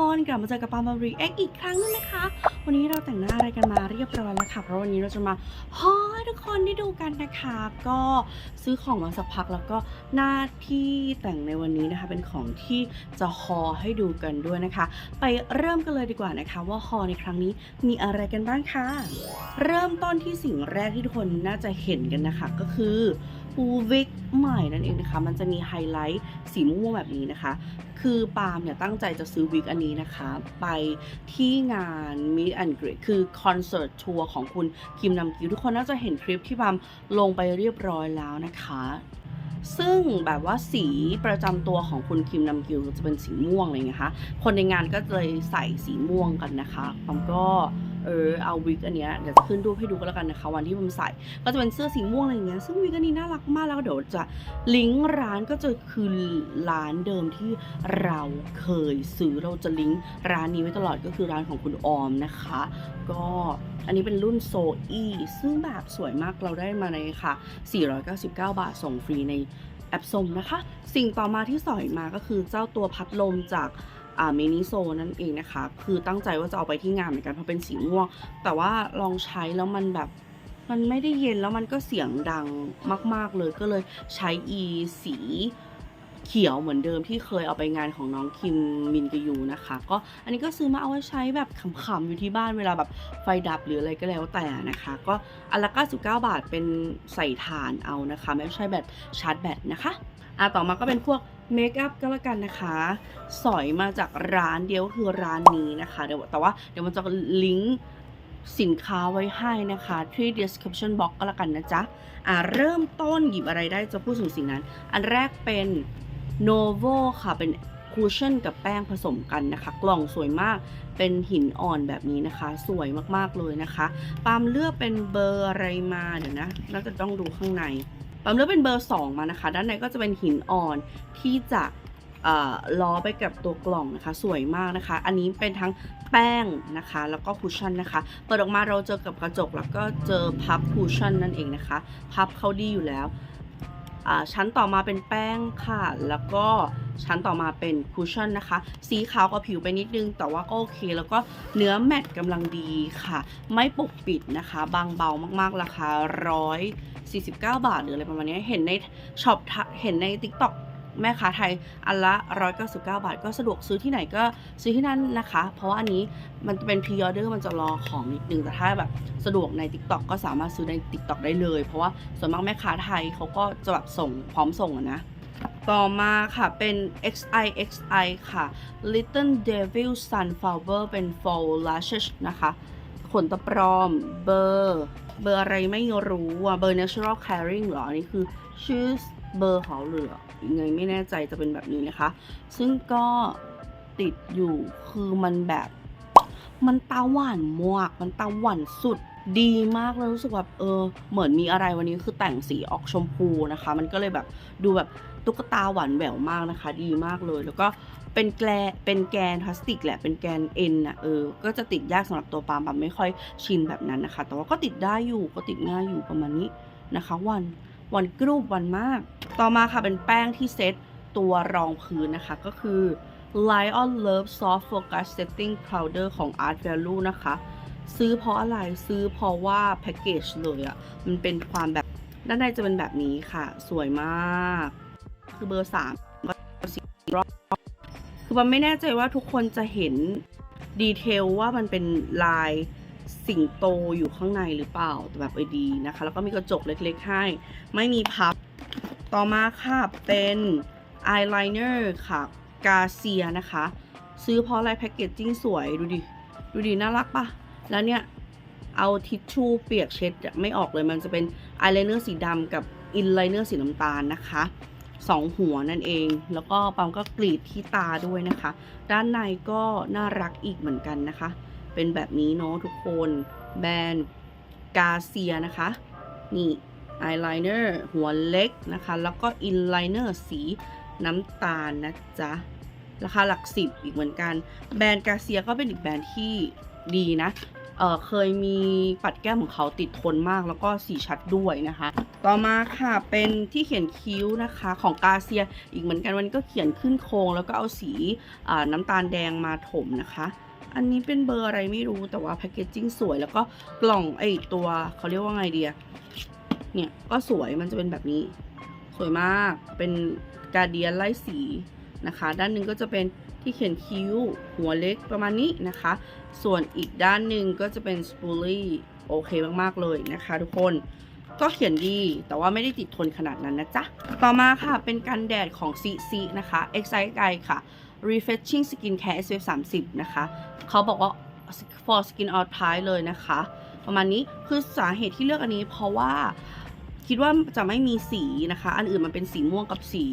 คนกลับมาเจอกับปาล์มรีเอ็กอีกครั้งนึงนะคะ วันนี้เราแต่งหน้าอะไรกันมาเรียบร้อยแล้วค่ะเพราะวันนี้เราจะมาฮอให้ทุกคนได้ดูกันนะคะ ก็ซื้อของมาสักพักแล้วก็หน้าที่แต่งในวันนี้นะคะ เป็นของที่จะฮอให้ดูกันด้วยนะคะ ไปเริ่มกันเลยดีกว่านะคะ ว่าฮอในครั้งนี้มีอะไรกันบ้างคะเริ่มต้นที่สิ่งแรกที่ทุกคนน่าจะเห็นกันนะคะก็คือ ฟูวิกใหม่นั่นเองนะคะ มันจะมีไฮไลท์สีม่วงแบบนี้นะคะ คือปาล์มเนี่ยตั้งใจจะซื้อวิกอันนี้นะคะ ไปที่งาน Meet and Greet คือคอนเสิร์ตทัวร์ของคุณคิมนำกิวทุกคนน่าจะเห็นคลิปที่ปาล์มลงไปเรียบร้อยแล้วนะคะซึ่งแบบว่าสีประจำตัวของคุณคิมนำกิวจะเป็นสีม่วงอะไรเงี้ยคะ คนในงานก็เลยใส่สีม่วงกันนะคะปาล์มก็ เออเอาวิกอันเนี้ยเดี๋ยวจะขึ้นรูปให้ดูก็แล้วกันนะคะ วันที่ผมใส่ ก็จะเป็นเสื้อสีม่วงอะไรอย่างเงี้ยซึ่งวิกอันนี้น่ารักมากแล้วเดี๋ยวจะลิงก์ร้านก็จะคือร้านเดิมที่เราเคยซื้อเราจะลิงก์ร้านนี้ไว้ตลอดก็คือร้านของคุณออมนะคะ ก็อันนี้เป็นรุ่นโซอีซึ่งแบบสวยมากเราได้มาในค่ะ 499 บาทส่งฟรีในแอปสมนะคะ สิ่งต่อมาที่สอยมาก็คือเจ้าตัวพัดลมจาก อ่ามินิโซนั่นเองนะคะ คือตั้งใจว่าจะเอาไปที่งานเหมือนกันเพราะเป็นสีม่วง แต่ว่าลองใช้แล้วมันแบบมันไม่ได้เย็นแล้วมันก็เสียงดังมาก ๆเลยก็เลยใช้อีสีเขียวเหมือนเดิมที่เคยเอาไปงานของน้องคิมมินกยูนะคะ ก็อันนี้ก็ซื้อมาเอาไว้ใช้แบบขำๆอยู่ที่บ้านเวลาแบบไฟดับหรืออะไรก็แล้วแต่นะคะ ก็อันละ99 บาทเป็นใส่ถ่านเอานะคะ ไม่ใช่แบบชาร์จแบตนะคะอะต่อมาก็เป็นพวก เมคอัพก็แล้วกันนะคะ สอยมาจากร้านเดียวคือร้านนี้นะคะเดี๋ยวแต่ว่าเดี๋ยวมันจะลิงก์สินค้าไว้ให้นะคะที่ description box ก็แล้วกันนะจ๊ะอ่าเริ่มต้นหยิบอะไรได้จะพูดถึงสิ่งนั้น อันแรกเป็น Novo ค่ะเป็นคูชั่นกับแป้งผสมกันนะคะ กล่องสวยมากเป็นหินอ่อนแบบนี้นะคะ สวยมากๆเลยนะคะ ปาล์มเลือกเป็นเบอร์อะไรมาเดี๋ยวนะน่าจะต้องดูข้างใน ปั๊มเลือกเป็นเบอร์ 2 มานะคะ ด้านในก็จะเป็นหินอ่อนที่จะล้อไปกับตัวกล่องนะคะ สวยมากนะคะ อันนี้เป็นทั้งแป้งนะคะ แล้วก็คุชชั่นนะคะเปิดออกมาเราเจอกับกระจกแล้วก็เจอพับคุชชั่นนั่นเองนะคะ พับเขาดีอยู่แล้ว ชั้นต่อมาเป็นแป้งค่ะ แล้วก็ชั้นต่อมาเป็นคุชชั่นนะคะ สีขาวกับผิวไปนิดนึง แต่ว่าก็โอเค แล้วก็เนื้อแมตต์กำลังดีค่ะ ไม่ปกปิดนะคะ บางเบามากๆ ราคาร้อย49 บาทหรืออะไรประมาณนี้ เห็นในช็อป เห็นใน TikTok แม่ค้าไทยอันละ 199 บาท ก็สะดวกซื้อที่ไหนก็ซื้อที่นั่นนะคะ เพราะว่าอันนี้มันเป็นพรีออเดอร์มันจะรอของนิดนึงแต่ถ้าแบบสะดวกใน TikTok ก็สามารถซื้อใน TikTok ได้เลย เพราะว่าส่วนมากแม่ค้าไทยเขาก็จะแบบส่งพร้อมส่งนะต่อมาค่ะเป็น XIXI ค่ะ Little Devil Sunflower เป็น Faux Lashes นะคะขนตะปลอมเบอร์ เบอร์อะไรไม่รู้อะเบอร์ natural caring เหรอ อันนี้คือชื่อ เบอร์เขาเหลือยังไงไม่แน่ใจจะเป็นแบบนี้นะคะ ซึ่งก็ติดอยู่คือมันแบบ มันตาหวานมากมันตาหวานสุดดีมากเลยรู้สึกแบบเออเหมือนมีอะไรวันนี้คือแต่งสีออกชมพูนะคะ มันก็เลยแบบดูแบบตุ๊กตาหวานแหววมากนะคะ ดีมากเลยแล้วก็เป็นแกลเป็นแกนพลาสติกแหละเป็นแกนเอ็นอะเออ ก็จะติดยากสำหรับตัวปาล์มปาล์มไม่ค่อยชินแบบนั้นนะคะ แต่ว่าก็ติดได้อยู่ก็ติดง่ายอยู่ประมาณนี้นะคะ วัน วันกรูปวันมาก ต่อมาค่ะเป็นแป้งที่เซตตัวรองพื้นนะคะ ก็คือ Light on Love Soft Focus Setting Powder ของ Art Value นะคะ ซื้อเพราะอะไรซื้อเพราะว่าแพ็กเกจเลยอะ่ะ มันเป็นความแบบ ด้านในจะเป็นแบบนี้ค่ะ สวยมาก คือเบอร์3ก็สีรอบคือมันไม่แน่ใจว่าทุกคนจะเห็นดีเทลว่ามันเป็นลาย สิงโตอยู่ข้างในหรือเปล่าแบบไอดีนะคะ แล้วก็มีกระจกเล็กๆให้ ไม่มีพับ ต่อมาค่ะเป็นอายไลเนอร์ค่ะกาเซียนะคะ ซื้อเพราะอะไรแพ็กเกจจิ้งสวยดูดิ ดูดิ น่ารักปะแล้วเนี่ย เอาทิชชู่เปียกเช็ดไม่ออกเลยมันจะเป็นอายไลเนอร์สีดำกับอินไลเนอร์สีน้ำตาลนะคะสองหัวนั่นเอง แล้วก็ปั๊มก็กรีดที่ตาด้วยนะคะ ด้านในก็น่ารักอีกเหมือนกันนะคะ เป็นแบบนี้เนาะทุกคนแบรนด์กาเซียนะคะ นี่อายไลเนอร์หัวเล็กนะคะ แล้วก็อินไลเนอร์สีน้ำตาลนะจ๊ะ ราคาหลักสิบอีกเหมือนกัน แบรนด์กาเซียก็เป็นอีกแบรนด์ที่ดีนะเเคยมีปัดแก้มของเขาติดทนมากแล้วก็สีชัดด้วยนะคะ ต่อมาค่ะเป็นที่เขียนคิ้วนะคะของกาเซียอีกเหมือนกันวันนี้ก็เขียนขึ้นโครงแล้วก็เอาสีน้ำตาลแดงมาถมนะคะ อันนี้เป็นเบอร์อะไรไม่รู้แต่ว่าแพคเกจจิ้งสวยแล้วก็กล่องไอตัวเขาเรียกว่าไงเดียเนี่ยก็สวยมันจะเป็นแบบนี้ สวยมากเป็นกาเดียนไล่สีนะคะ ด้านหนึ่งก็จะเป็นที่เขียนคิ้วหัวเล็กประมาณนี้นะคะ ส่วนอีกด้านหนึ่งก็จะเป็นสปูลี่โอเคมากๆเลยนะคะทุกคนก็เขียนดีแต่ว่าไม่ได้ติดทนขนาดนั้นนะจ๊ะ ต่อมาค่ะเป็นกันแดดของซีซีนะคะ e x i t e Guy ค่ะ Refreshing Skin Care SPF 30 นะคะเขาบอกว่า for skin all type เลยนะคะ ประมาณนี้คือสาเหตุที่เลือกอันนี้เพราะว่าคิดว่าจะไม่มีสีนะคะ อันอื่นมันเป็นสีม่วงกับสี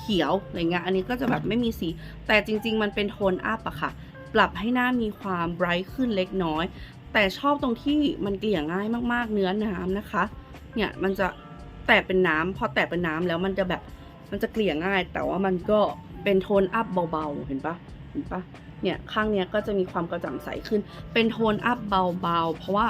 เขียวอะไรเงี้ยอันนี้ก็จะแบบไม่มีสี แต่จริง ๆ มันเป็นโทนอัพอะค่ะ ปรับให้หน้ามีความไบรท์ขึ้นเล็กน้อย แต่ชอบตรงที่มันเกลี่ยง่ายมากๆเนื้อน้ำนะคะ เนี่ยมันจะแตกเป็นน้ำพอแตกเป็นน้ำแล้วมันจะแบบมันจะเกลี่ยง่าย แต่ว่ามันก็ เป็นโทนอัพเบาๆ เห็นปะเห็นปะเนี่ยข้างเนี้ยก็จะมีความกระจ่างใสขึ้น เป็นโทนอัพเบาๆ เพราะว่า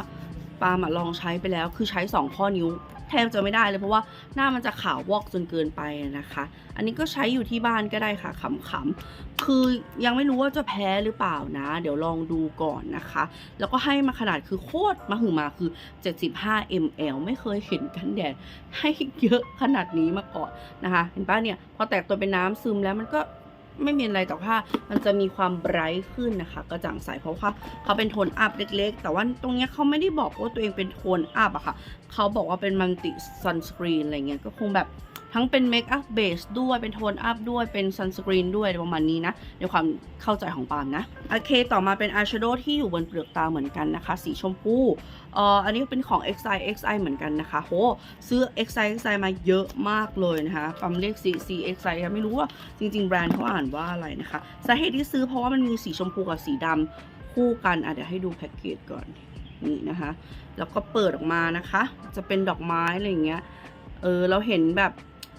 ปาล์มอะลองใช้ไปแล้ว คือใช้สองข้อนิ้ว ทบจะไม่ได้เลยเพราะว่าหน้ามันจะขาววอกจนเกินไปนะคะ อันนี้ก็ใช้อยู่ที่บ้านก็ได้ค่ะขำๆคือยังไม่รู้ว่าจะแพ้หรือเปล่านะ เดี๋ยวลองดูก่อนนะคะ แล้วก็ให้มาขนาดคือโคตรมาหึมาคือ 75 ml ไม่เคยเห็นกันแดดให้เยอะขนาดนี้มาก่อนนะคะ เห็นปะเนี่ย พอแตกตัวเป็นน้ำซึมแล้วมันก็ ไม่มีอะไรแต่ว่ามันจะมีความไบรท์ขึ้นนะคะ กระจ่างใสเพราะว่าเขาเป็นโทนอัพเล็ก ๆ แต่ว่าตรงเนี้ยเขาไม่ได้บอกว่าตัวเองเป็นโทนอัพอะค่ะ เขาบอกว่าเป็นมัลติซันสกรีนอะไรเงี้ยก็คงแบบ ทั้งเป็นเมคอัพเบสด้วยเป็นโทนอัพด้วยเป็นซันสกรีนด้วยประมาณนี้นะในความเข้าใจของปามนะโอเค ต่อมาเป็นอายแชโดว์ที่อยู่บนเปลือกตาเหมือนกันนะคะ สีชมพูเอ่ออันนี้เป็นของ XI XI เหมือนกันนะคะโหซื้อ XI XI มาเยอะมากเลยนะคะปามเรียก CC XI ไม่รู้ว่าจริง ๆ แบรนด์เขาอ่านว่าอะไรนะคะสาเหตุที่ซื้อเพราะว่ามันมีสีชมพูกับสีดำคู่กันอะเดี๋ยวให้ดูแพ็กเกจก่อนนี่นะคะ แล้วก็เปิดออกมานะคะ จะเป็นดอกไม้อะไรอย่างเงี้ย เออ เราเห็นแบบ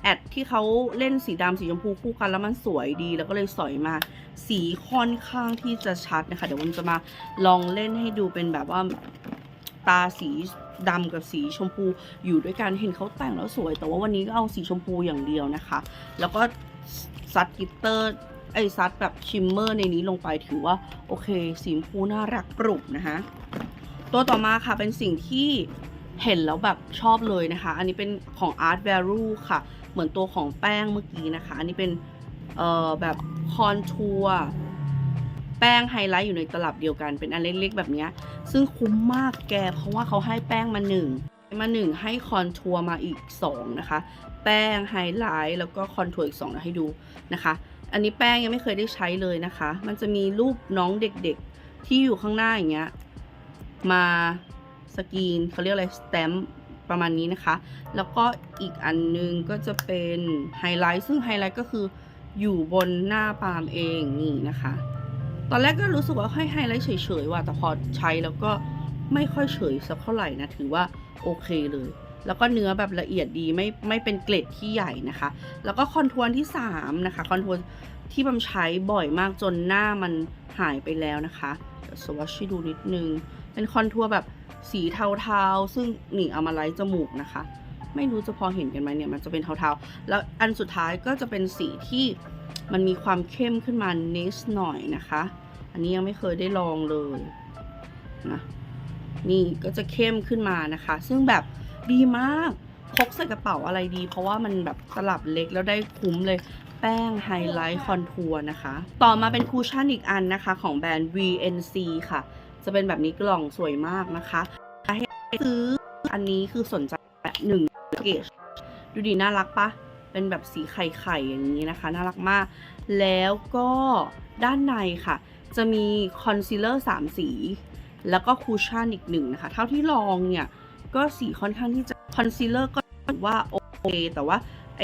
แอดที่เขาเล่นสีดำสีชมพูคู่กันแล้วมันสวยดี แล้วก็เลยสอยมา สีค่อนข้างที่จะชัดนะคะ เดี๋ยววันจะมาลองเล่นให้ดูเป็นแบบว่าตาสีดำกับสีชมพูอยู่ด้วยกันเห็นเขาแต่งแล้วสวย แต่ว่าวันนี้ก็เอาสีชมพูอย่างเดียวนะคะ แล้วก็ซัดกิตเตอร์ไอซัดแบบชิมเมอร์ในนี้ลงไปถือว่า โอเค สีชมพูน่ารักปรุบนะคะตัวต่อมาค่ะเป็นสิ่งที่เห็นแล้วแบบชอบเลยนะคะ อันนี้เป็นของ Art Value ค่ะ เหมือนตัวของแป้งเมื่อกี้นะคะ อันนี้เป็นเอ่อแบบคอนทัวร์แป้งไฮไลท์อยู่ในตลับเดียวกันเป็นอันเล็กๆแบบนี้ ซึ่งคุ้มมากแก เพราะว่าเขาให้แป้งมาหนึ่งมาหนึ่งให้คอนทัวร์มาอีกสองนะคะ แป้งไฮไลท์แล้วก็คอนทัวร์อีกสองนะให้ดูนะคะ อันนี้แป้งยังไม่เคยได้ใช้เลยนะคะ มันจะมีรูปน้องเด็กๆที่อยู่ข้างหน้าอย่างเงี้ยมาสกรีนเขาเรียกอะไรสแตมป์ ประมาณนี้นะคะ แล้วก็อีกอันนึงก็จะเป็นไฮไลท์ซึ่งไฮไลท์ก็คืออยู่บนหน้าปาล์มเองนี่นะคะ ตอนแรกก็รู้สึกว่าให้ไฮไลท์เฉยๆว่ะแต่พอใช้แล้วก็ไม่ค่อยเฉยสักเท่าไหร่นะถือว่าโอเคเลย แล้วก็เนื้อแบบละเอียดดีไม่ไม่เป็นเกล็ดที่ใหญ่นะคะ แล้วก็คอนทัวร์ที่3นะคะคอนทัวร์ที่บำใช้บ่อยมากจนหน้ามันหายไปแล้วนะคะสวัสให้ดูนิดนึง เป็นคอนทัวร์แบบ สีเทาๆ ซึ่งนี่เอามาไลท์จมูกนะคะ ไม่รู้จะพอเห็นกันไหมเนี่ยมันจะเป็นเทาๆ แล้วอันสุดท้ายก็จะเป็นสีที่มันมีความเข้มขึ้นมานิดหน่อยนะคะ อันนี้ยังไม่เคยได้ลองเลยนะนี่ก็จะเข้มขึ้นมานะคะ ซึ่งแบบดีมากพกใส่กระเป๋าอะไรดี เพราะว่ามันแบบตลับเล็กแล้วได้คุ้มเลยแป้งไฮไลท์คอนทัวร์นะคะ ต่อมาเป็นคูชั่นอีกอันนะคะ ของแบรนด์ VNC ค่ะ จะเป็นแบบนี้กล่องสวยมากนะคะให้ซื้ออันนี้คือสนใจหนึ่งเกจดูดีน่ารักปะเป็นแบบสีไข่ๆอย่างนี้นะคะ น่ารักมาก แล้วก็ด้านในค่ะ จะมีคอนซีลเลอร์3สี แล้วก็คูชั่นอีกหนึ่งนะคะ เท่าที่ลองเนี่ย ก็สีค่อนข้างที่จะคอนซีลเลอร์ก็ถือว่าโอเค แต่ว่าไอ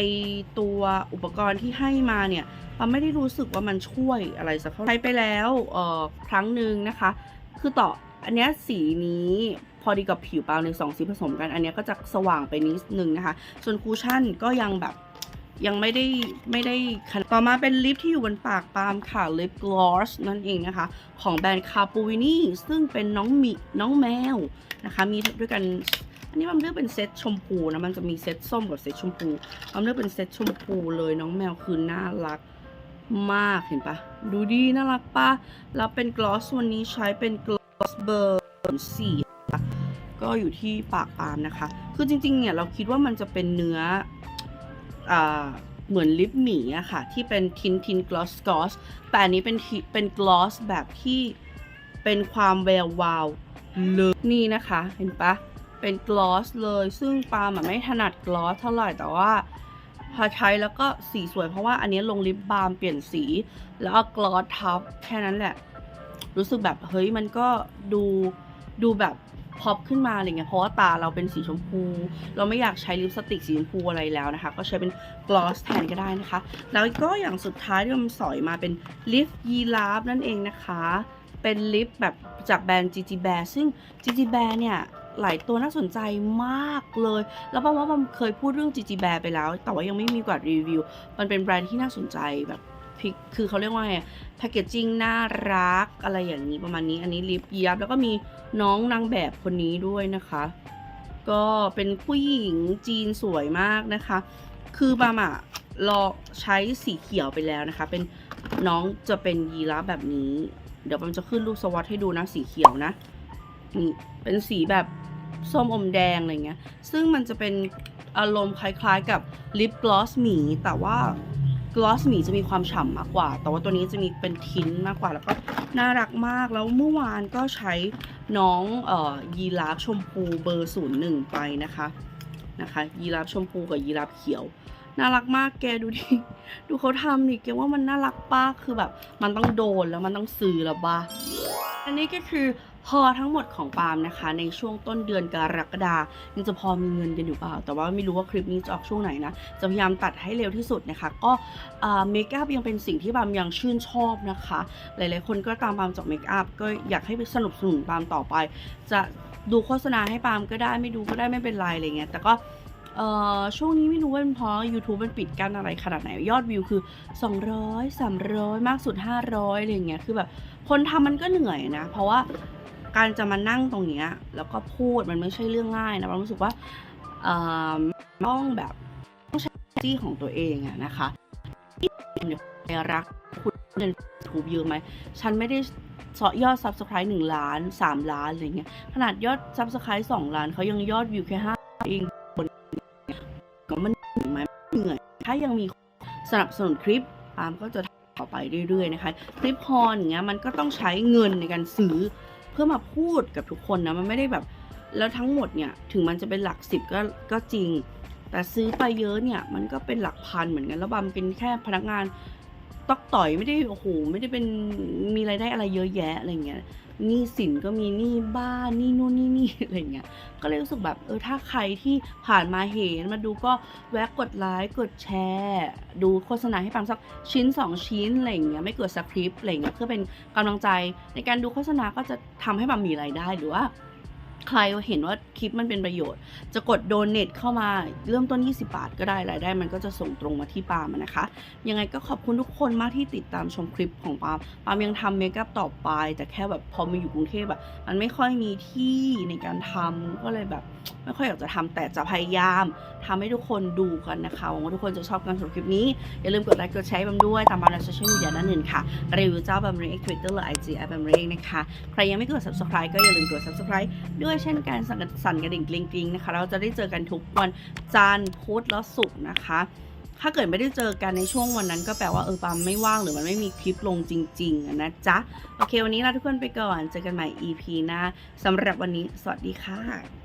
ตัวอุปกรณ์ที่ให้มาเนี่ยปาไม่ได้รู้สึกว่ามันช่วยอะไรสักเท่าไหร่ใช้ไปแล้วเอ่อครั้งหนึ่งนะคะ คือต่ออันเนี้ยสีนี้พอดีกับผิวเปล่าในสองสีผสมกัน อันเนี้ยก็จะสว่างไปนิดนึงนะคะ ส่วนคูชั่นก็ยังแบบยังไม่ได้ไม่ได้ขนต่อมาเป็นลิปที่อยู่บนปากปาล์มค่ะลิปกลอสนั่นเองนะคะ ของแบรนด์คาปูวินี่ซึ่งเป็นน้องมีน้องแมวนะคะ มีด้วยกัน อันนี้มันเลือกเป็นเซตชมพูนะ มันจะมีเซตส้มกับเซตชมพูมันเลือกเป็นเซตชมพูเลยน้องแมวคือน่ารัก มากเห็นปะดูดีน่ารักปะแล้วเป็นกลอสวันนี้ใช้เป็นกลอสเบอร์สี่ก็อยู่ที่ปากปาล์มนะคะ คือจริงๆเนี่ยเราคิดว่ามันจะเป็นเนื้ออเหมือนลิปหมีอะค่ะ ที่เป็นทินทินกลอสกลอสแต่อันนี้เป็นทิเป็นกลอสแบบที่เป็นความแวววาวเลยนี่นะคะ เห็นปะเป็นกลอสเลย ซึ่งปาล์มไม่ถนัดกลอสเท่าไหร่แต่ว่า อใช้แล้วก็สีสวยเพราะว่าอันนี้ลงลิปบาล์มเปลี่ยนสี แล้วเอากลอสทับแค่นั้นแหละ รู้สึกแบบเฮ้ยมันก็ดูดูแบบพอปขึ้นมาอะไรเงี้ยเพราะว่าตาเราเป็นสีชมพู เราไม่อยากใช้ลิปสติกสีชมพูอะไรแล้วนะคะ ก็ใช้เป็นกลอสแทนก็ได้นะคะ แล้วก็อย่างสุดท้ายที่มันสอยมาเป็นลิปยีราฟนั่นเองนะคะ เป็นลิปแบบจากแบรนด์ GG Bear ซึ่ง GG Bear เนี่ย หลายตัวน่าสนใจมากเลย แล้วป้าว่ามันเคยพูดเรื่อง GG Bear ไปแล้ว แต่ว่ายังไม่มีโอการีวิว มันเป็นแบรนด์ที่น่าสนใจแบบคือเขาเรียกว่าไงแพคเกจจิ้งน่ารักอะไรอย่างนี้ประมาณนี้ อันนี้ลิปยีราฟแล้วก็มีน้องนางแบบคนนี้ด้วยนะคะ ก็เป็นผู้หญิงจีนสวยมากนะคะ คือบามอะลองใช้สีเขียวไปแล้วนะคะ เป็นน้องจะเป็นยีราฟแบบนี้ เดี๋ยวบามจะขึ้นรูปสวอตให้ดูนะสีเขียวนะนี่เป็นสีแบบ ส้มอมแดงอะไรเงี้ย ซึ่งมันจะเป็นอารมณ์คล้ายๆกับลิปกลอสหมี แต่ว่ากลอสหมีจะมีความฉ่ำมากกว่า แต่ว่าตัวนี้จะมีเป็นทินมากกว่า แล้วก็น่ารักมาก แล้วเมื่อวานก็ใช้น้องออยีราฟชมพูเบอร์ศูนย์หนึ่งไปนะคะ นะคะ ยีราฟชมพูกับยีราฟเขียว น่ารักมากแกดูดิ ดูเขาทำดิแกว่ามันน่ารักป้าคือแบบ มันต้องโดนแล้วมันต้องซื้อแล้วบ้าอันนี้ก็คือ พอทั้งหมดของปาล์มนะคะ ในช่วงต้นเดือนกรกฎายังจะพอมีเงินกันอยู่เปล่า แต่ว่าไม่รู้ว่าคลิปนี้จะออกช่วงไหนนะ จะพยายามตัดให้เร็วที่สุดนะคะ ก็เมคอัพยังเป็นสิ่งที่ปาล์มยังชื่นชอบนะคะ หลายๆ คนก็ตามปาล์มจากเมคอัพก็อยากให้ไปสนับสนุนปาล์มต่อไป จะดูโฆษณาให้ปาล์มก็ได้ไม่ดูก็ได้ไม่เป็นไรอะไรเงี้ย แต่ก็ช่วงนี้ไม่รู้ว่าเป็นเพราะ YouTube มันปิดกั้นอะไรขนาดไหน ยอดวิวคือ 200 300 มากสุด 500อะไรเงี้ยคือแบบคนทำมันก็เหนื่อยนะ เพราะว่า การจะมานั่งตรงเนี้ยแล้วก็พูดมันไม่ใช่เรื่องง่ายนะปารู้สึกว่าต้องแบบต้องใช้จี้ของตัวเองอะนะคะที่รักคุณเงินทูบเยอะไหมฉันไม่ได้เสาะยอด subscribe 1ล้าน3ล้านอะไรเงี้ยขนาดยอด subscribe 2ล้านเขายังยอดวิวแค่5เองบนก็มันเหนื่อยไหมเหนื่อยถ้ายังมีสนับสนุนคลิปปาล์มก็จะต่อไปเรื่อยๆนะคะ คลิปพรอย่างเงี้ยมันก็ต้องใช้เงินในการซื้อ พื่อมาพูดกับทุกคนนะมันไม่ได้แบบ แล้วทั้งหมดเนี่ยถึงมันจะเป็นหลักสิบก็ก็จริง แต่ซื้อไปเยอะเนี่ยมันก็เป็นหลักพันเหมือนกันแล้วบามเป็นแค่พนักงาน ตอกต่อยไม่ได้โอ้โหไม่ได้เป็นมีรายได้อะไรเยอะแยะอะไรเงี้ยหนี้สินก็มีหนี้บ้านหนี้นู่นหนี่นี่อะไรเงี้ยก็เลยรู้สึกแบบเออถ้าใครที่ผ่านมาเห็นมาดูก็แวะกดไลค์กดแชร์ ดูโฆษณาให้ปังสักชิ้น 2 ชิ้นอะไรเงี้ยไม่เกิดสคริปต์อะไรเงี้ยเพื่อเป็นกำลังใจในการดูโฆษณาก็จะทำให้ปังมีรายได้หรือว่า ใครเห็นว่าคลิปมันเป็นประโยชน์ จะกดโดเน a เข้ามาเริ่มต้น 20 บาทก็ได้รายได้ มันก็จะส่งตรงมาที่ปาล์มนะคะ ยังไงก็ขอบคุณทุกคนมากที่ติดตามชมคลิปของปาล์มปาล์มยังทำเมคอัพต่อไป แต่แค่แบบพอมาอยู่กรุงเทพแบบมันไม่ค่อยมีที่ในการทำก็เลยแบบ ไม่ค่อยอยากจะทำแต่จะพยายามทำให้ทุกคนดูกันนะคะหวังว่าทุกคนจะชอบกันสำหรับคลิปนี้ อย่าลืมกดไลค์กดแชร์บัมด้วยตามบาร์ในโซเชียลมีเดียด้านอื่นค่ะรีวิวเจ้าบัมเรงทวิตเตอร์หรือไอจีแอปบัมเรงนะคะ ใครยังไม่กด subscribe ก็อย่าลืมกด subscribe ด้วยเช่นการสั่นสั่นกระดิ่งกริ๊งกริ๊งนะคะเราจะได้เจอกันทุกวันจันทร์พุธและศุกร์นะคะถ้าเกิดไม่ได้เจอกันในช่วงวันนั้นก็แปลว่าเออปามไม่ว่างหรือมันไม่มีคลิปลงจริงๆนะจ๊ะ โอเค วันนี้ลาทุกคนไปก่อน เจอกันใหม่ EP หน้าสำหรับวันนี้ สวัสดีค่ะ